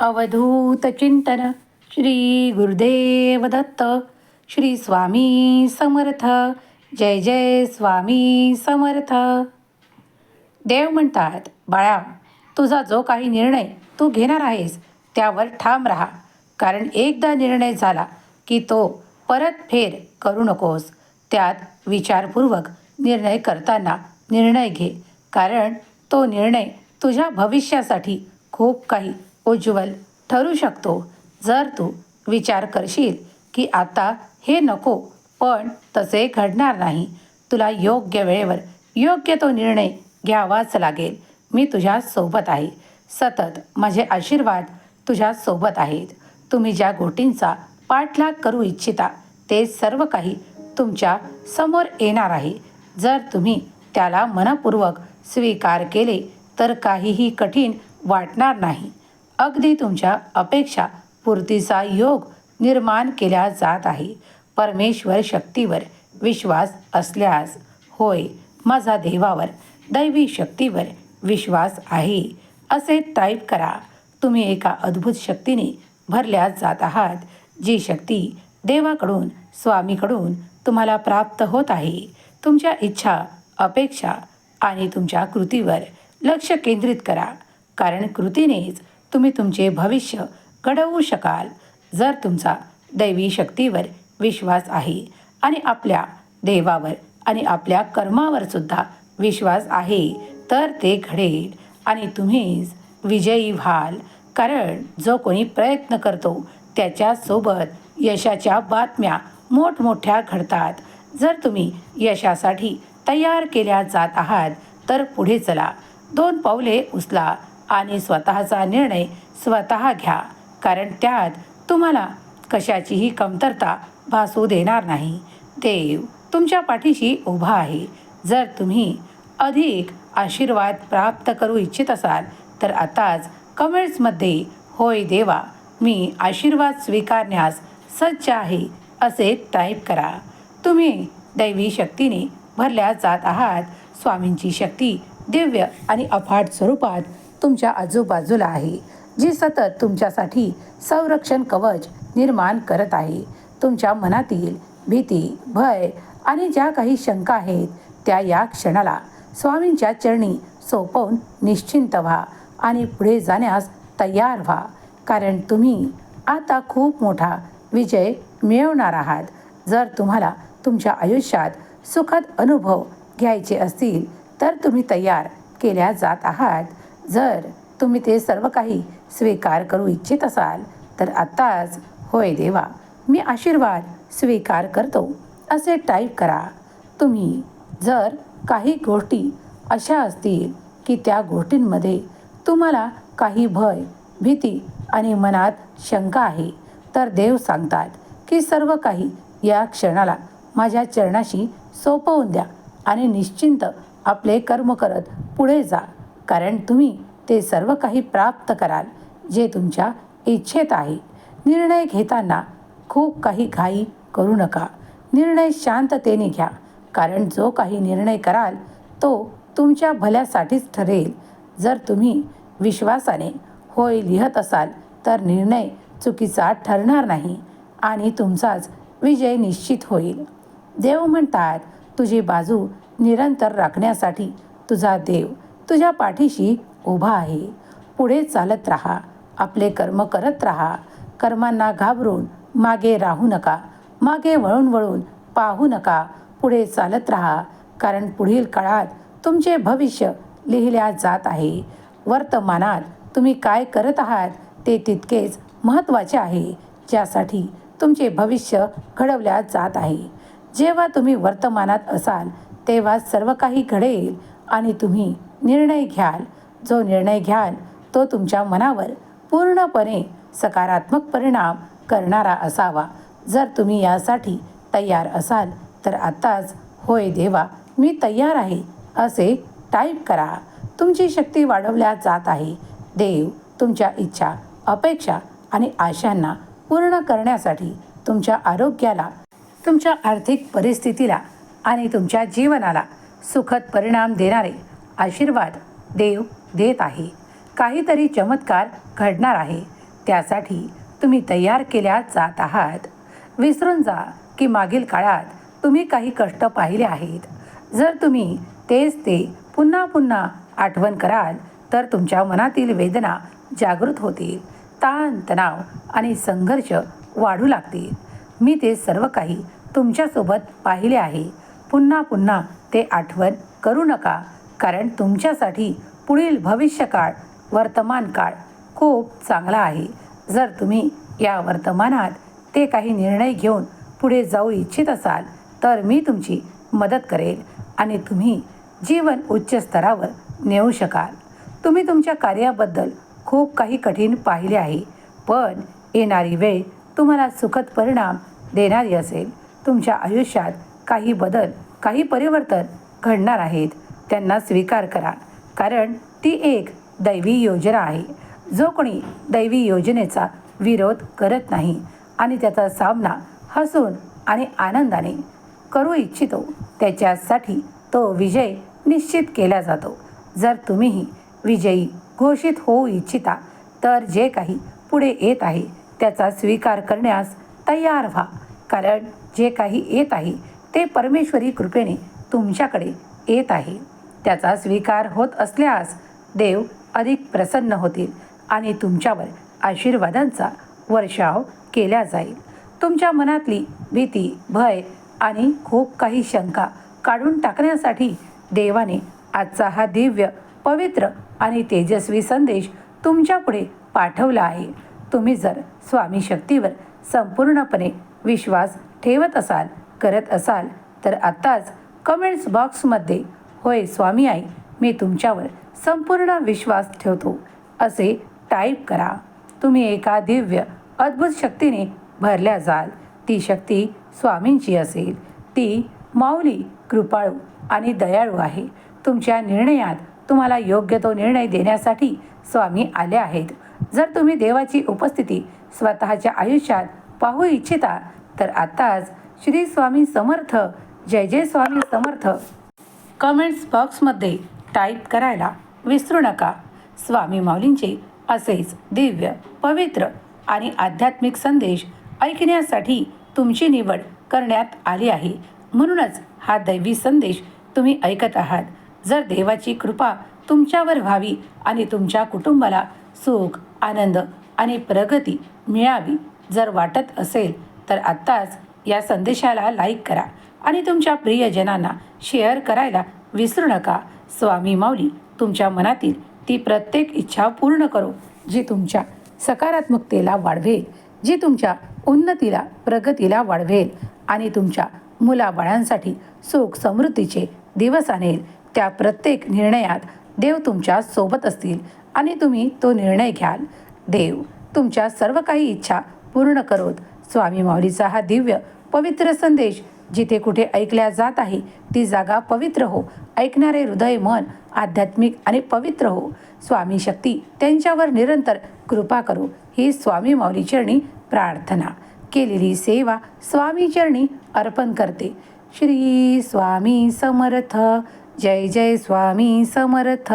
अवधूत चिंतन श्री गुरुदेव दत्त श्री स्वामी समर्थ जय जय स्वामी समर्थ. देव म्हणतात बाळा तुझा जो काही निर्णय तू घेणार आहेस त्यावर ठाम राहा. कारण एकदा निर्णय झाला की तो परत फेर करू नकोस. त्यात विचारपूर्वक निर्णय करताना निर्णय घे. कारण तो निर्णय तुझ्या भविष्यासाठी खूप काही उज्ज्वल ठरू शकतो. जर तू विचार करशील की आता हे नको पण तसे घडणार नाही. तुला योग्य वेळेवर योग्य तो निर्णय घ्यावाच लागेल. मी तुझ्या सोबत आहे. सतत माझे आशीर्वाद तुझ्या सोबत आहेत. तुम्ही ज्या गोटींचा पाठलाग करू इच्छिता ते सर्व काही तुमच्यासमोर येणार आहे. जर तुम्ही त्याला मनपूर्वक स्वीकार केले तर काहीही कठीण वाटणार नाही. अगदी तुमच्या अपेक्षा पूर्तीचा योग निर्माण केला जात आहे. परमेश्वर शक्तीवर विश्वास असल्यास होय माझा देवावर दैवी शक्तीवर विश्वास आहे. असे टाईप करा. तुम्ही एका अद्भुत शक्तीने भरल्या जात आहात जी शक्ती देवाकडून स्वामीकडून तुम्हाला प्राप्त होत आहे. तुमच्या इच्छा अपेक्षा आणि तुमच्या कृतीवर लक्ष केंद्रित करा कारण कृतीनेच तुम्ही तुमचे भविष्य घडवू शकाल. जर तुमचा दैवी शक्तीवर विश्वास आहे आणि आपल्या देवावर आणि आपल्या कर्मावर सुद्धा विश्वास आहे तर ते घडेल आणि तुम्हीच विजयी व्हाल. कारण जो कोणी प्रयत्न करतो त्याच्यासोबत यशाच्या बातम्या मोठमोठ्या घडतात. जर तुम्ही यशासाठी तयार केल्या जात आहात तर पुढे चला. दोन पावले उचला. आणि स्वतःचा निर्णय स्वतः घ्या. कारण त्यात तुम्हाला कशाचीही कमतरता भासू देणार नाही. देव तुमच्या पाठीशी उभा आहे. जर तुम्ही अधिक आशीर्वाद प्राप्त करू इच्छित असाल तर आताच कमेंट्समध्ये होय देवा मी आशीर्वाद स्वीकारण्यास सज्ज आहे असे टाईप करा. तुम्ही दैवी शक्तीने भरल्या जात आहात. स्वामींची शक्ती दिव्य आणि अफाट स्वरूपात तुमच्या आजूबाजूला आहे जी सतत तुमच्यासाठी संरक्षण कवच निर्माण करत आहे. तुमच्या मनातील भीती भय आणि ज्या काही शंका आहेत त्या या क्षणाला स्वामींच्या चरणी सोपवून निश्चिंत व्हा आणि पुढे जाण्यास तयार व्हा. कारण तुम्ही आता खूप मोठा विजय मिळवणार आहात. जर तुम्हाला तुमच्या आयुष्यात सुखद अनुभव घ्यायचे असतील तर तुम्ही तयार केल्या जात आहात. जर तुम्ही ते सर्व काही स्वीकार करू इच्छित असाल तर आत्ताच होय देवा मी आशीर्वाद स्वीकार करतो. असे टाईप करा. तुम्ही जर काही गोष्टी अशा असतील की त्या गोष्टींमध्ये तुम्हाला काही भय भीती आणि मनात शंका आहे तर देव सांगतात की सर्व काही या क्षणाला माझ्या चरणाशी सोपवून द्या आणि निश्चिंत आपले कर्म करत पुढे जा. कारण तुम्ही ते सर्व काही प्राप्त कराल जे तुमच्या इच्छेत आहे. निर्णय घेताना खूप काही घाई करू नका. निर्णय शांततेने घ्या. कारण जो काही निर्णय कराल तो तुमच्या भल्यासाठीच ठरेल. जर तुम्ही विश्वासाने होय लिहत असाल तर निर्णय चुकीचा ठरणार नाही आणि तुमचाच विजय निश्चित होईल. देव म्हणतात तुझी बाजू निरंतर राखण्यासाठी तुझा देव तुझ्या पाठीशी उभा आहे. पुढे चालत राहा. आपले कर्म करत राहा. कर्मांना घाबरून मागे राहू नका. मागे वळून वळून पाहू नका. पुढे चालत राहा. कारण पुढील काळात तुमचे भविष्य लिहिल्या जात आहे. वर्तमानात तुम्ही काय करत आहात ते तितकेच महत्त्वाचे आहे. ज्यासाठी तुमचे भविष्य घडवल्या जात आहे. जेव्हा तुम्ही वर्तमानात असाल तेव्हा सर्व काही घडेल आणि तुम्ही निर्णय घ्याल. जो निर्णय घ्याल तो तुमच्या मनावर पूर्णपणे सकारात्मक परिणाम करणारा असावा. जर तुम्ही यासाठी तयार असाल तर आत्ताच होय देवा मी तयार आहे असे टाईप करा. तुमची शक्ती वाढवल्या जात आहे. देव तुमच्या इच्छा अपेक्षा आणि आशांना पूर्ण करण्यासाठी तुमच्या आरोग्याला तुमच्या आर्थिक परिस्थितीला आणि तुमच्या जीवनाला सुखद परिणाम देणारे आशीर्वाद देव देत आहे. काहीतरी चमत्कार घडणार आहे. त्यासाठी तुम्ही तयार केल्या जात आहात. विसरून जा की मागील काळात तुम्ही काही कष्ट पाहिले आहेत. जर तुम्ही तेच ते पुन्हा पुन्हा आठवण कराल तर तुमच्या मनातील वेदना जागृत होतील. ताण तणाव आणि संघर्ष वाढू लागतील. मी ते सर्व काही तुमच्यासोबत पाहिले आहे. पुन्हा पुन्हा ते आठवण करू नका. कारण तुमच्यासाठी पुढील भविष्यकाळ वर्तमान काळ खूप चांगला आहे. जर तुम्ही या वर्तमानात ते काही निर्णय घेऊन पुढे जाऊ इच्छित असाल तर मी तुमची मदत करेल आणि तुम्ही जीवन उच्च स्तरावर नेऊ शकाल. तुम्ही तुमच्या कार्याबद्दल खूप काही कठीण पाहिले आहे पण येणारी वेळ तुम्हाला सुखद परिणाम देणारी असेल. तुमच्या आयुष्यात काही बदल काही परिवर्तन घडणार आहेत. त्यांना स्वीकार करा. कारण ती एक दैवी योजना आहे. जो कोणी दैवी योजनेचा विरोध करत नाही आणि त्याचा सामना हसून आणि आनंदाने करू इच्छितो त्याच्यासाठी तो विजय निश्चित केला जातो. जर तुम्हीही विजयी घोषित होऊ इच्छिता तर जे काही पुढे येत आहे त्याचा स्वीकार करण्यास तयार व्हा. कारण जे काही येत आहे ते परमेश्वरी कृपेने तुमच्याकडे येत आहे. त्याचा स्वीकार होत असल्यास देव अधिक प्रसन्न होतील आणि तुमच्यावर आशीर्वादांचा वर्षाव केला जाईल. तुमच्या मनातली भीती भय आणि खूप काही शंका काढून टाकण्यासाठी देवाने आजचा हा दिव्य पवित्र आणि तेजस्वी संदेश तुमच्यापुढे पाठवला आहे. तुम्ही जर स्वामी शक्तीवर संपूर्णपणे विश्वास ठेवत असाल करत असाल तर आत्ताच कमेंट्स बॉक्समध्ये होय स्वामी आई मी तुमच्यावर संपूर्ण विश्वास ठेवतो. असे टाईप करा. तुम्ही एका दिव्य अद्भुत शक्तीने भरल्या जाल. ती शक्ती स्वामींची असेल. ती माऊली कृपाळू आणि दयाळू आहे. तुमच्या निर्णयात तुम्हाला योग्य तो निर्णय देण्यासाठी स्वामी आले आहेत. जर तुम्ही देवाची उपस्थिती स्वतःच्या आयुष्यात पाहू इच्छिता तर आत्ताच श्री स्वामी समर्थ जय जय स्वामी समर्थ कमेंट्स बॉक्समध्ये टाईप करायला विसरू नका. स्वामी माऊलींचे असेच दिव्य पवित्र आणि आध्यात्मिक संदेश ऐकण्यासाठी तुमची निवड करण्यात आली आहे. म्हणूनच हा दैवी संदेश तुम्ही ऐकत आहात. जर देवाची कृपा तुमच्यावर व्हावी आणि तुमच्या कुटुंबाला सुख आनंद आणि प्रगती मिळावी जर वाटत असेल तर आत्ताच या संदेशाला लाईक करा. आणि तुमच्या प्रियजनांना शेअर करायला विसरू नका. स्वामी माऊली तुमच्या मनातील ती प्रत्येक इच्छा पूर्ण करो जी तुमच्या सकारात्मकतेला वाढवेल जी तुमच्या उन्नतीला प्रगतीला वाढवेल आणि तुमच्या मुलाबाळांसाठी सुख समृद्धीचे दिवस आणेल. त्या प्रत्येक निर्णयात देव तुमच्यासोबत असतील आणि तुम्ही तो निर्णय घ्याल. देव तुमच्या सर्व काही इच्छा पूर्ण करोत. स्वामी माऊलीचा हा दिव्य पवित्र संदेश जिथे कुठे ऐकल्या जात आहे ती जागा पवित्र हो. ऐकणारे हृदय मन आध्यात्मिक आणि पवित्र हो. स्वामी शक्ती त्यांच्यावर निरंतर कृपा करू. ही स्वामी माऊली चरणी प्रार्थना. केलेली सेवा स्वामी चरणी अर्पण करते. श्री स्वामी समर्थ. जय जय स्वामी समर्थ.